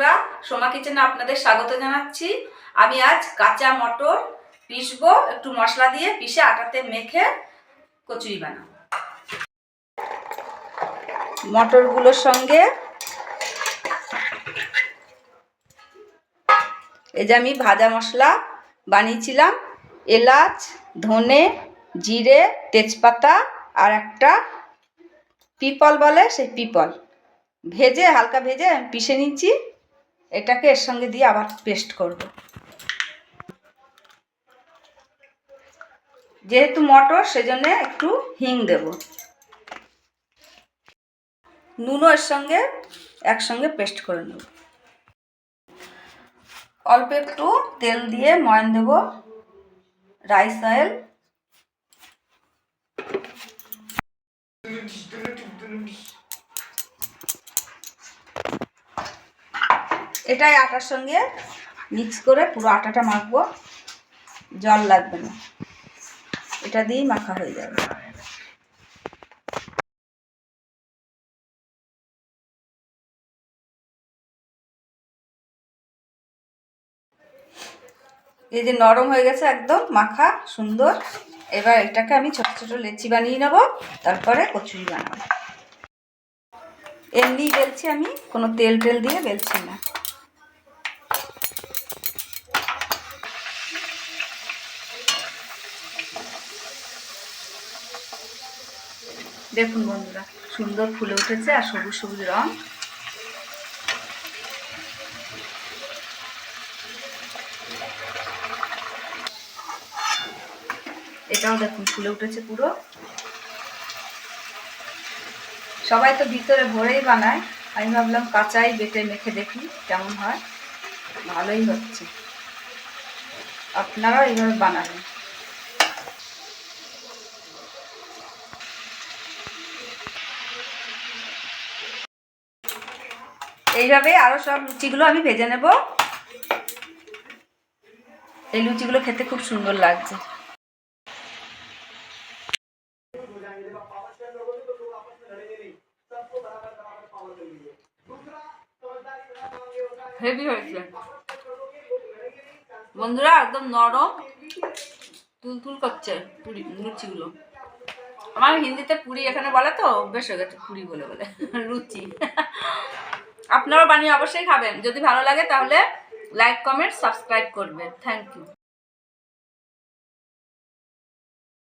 বন্ধুরা, সোমা কিচেনে আপনাদের স্বাগত জানাচ্ছি। আমি আজ কাঁচা মটর পিসবো একটু মশলা দিয়ে পিষে আটাতে মেখে কচুরি বানাবো। মটরগুলোর সঙ্গে এই যে আমি ভাজা মশলা বানিয়েছিলাম, এলাচ, ধনে, জিরে, তেজপাতা আর একটা পিপল বলে, সেই পিপল। ভেজে, হালকা ভেজে পিষে নিচ্ছি। এটাকে এর সঙ্গে দিয়ে আবার পেস্ট করব। যেহেতু মটর, সেজন্য একটু হিং দেব। নুনও এর সঙ্গে একসঙ্গে পেস্ট করে নেব। অল্প একটু তেল দিয়ে ময়ন দেব রাইস অয়েল এটাই আটার সঙ্গে মিক্স করে পুরো আটাটা মাখবো। জল লাগবে না। এটা দিয়েই মাখা হয়ে যাবে। এই যে নরম হয়ে গেছে একদম, মাখা সুন্দর। এবার এটাকে আমি ছোট ছোট লেচি বানিয়ে নেব, তারপরে কচুরি বানাবো। এমনি বেলছি আমি, কোনো তেল টেল দিয়ে বেলছি না। দেখুন বন্ধুরা, সুন্দর ফুলে উঠেছে আর সবুজ সবুজ রং। এটাও দেখুন, ফুলে উঠেছে পুরো। সবাই তো ভিতরে ভরেই বানায়, আমি ভাবলাম কাঁচাই বেটে মেখে দেখি কেমন হয়। ভালোই হচ্ছে। আপনারাও এইভাবে বানাবেন। এইভাবে আরও সব লুচিগুলো আমি ভেজে নেব। এই লুচিগুলো খেতে খুব সুন্দর লাগছে। হয়েছে। বন্ধুরা, একদম নরম তুলতুল করছে পুরি, লুচিগুলো। আমার হিন্দিতে পুরি এখানে বলে তো, বেশ হয়ে গেছে পুরি বলে বলে, লুচি। আপনারাও বানিয়ে অবশ্যই খাবেন। যদি ভালো লাগে তাহলে লাইক কমেন্ট সাবস্ক্রাইব করবেন। Thank you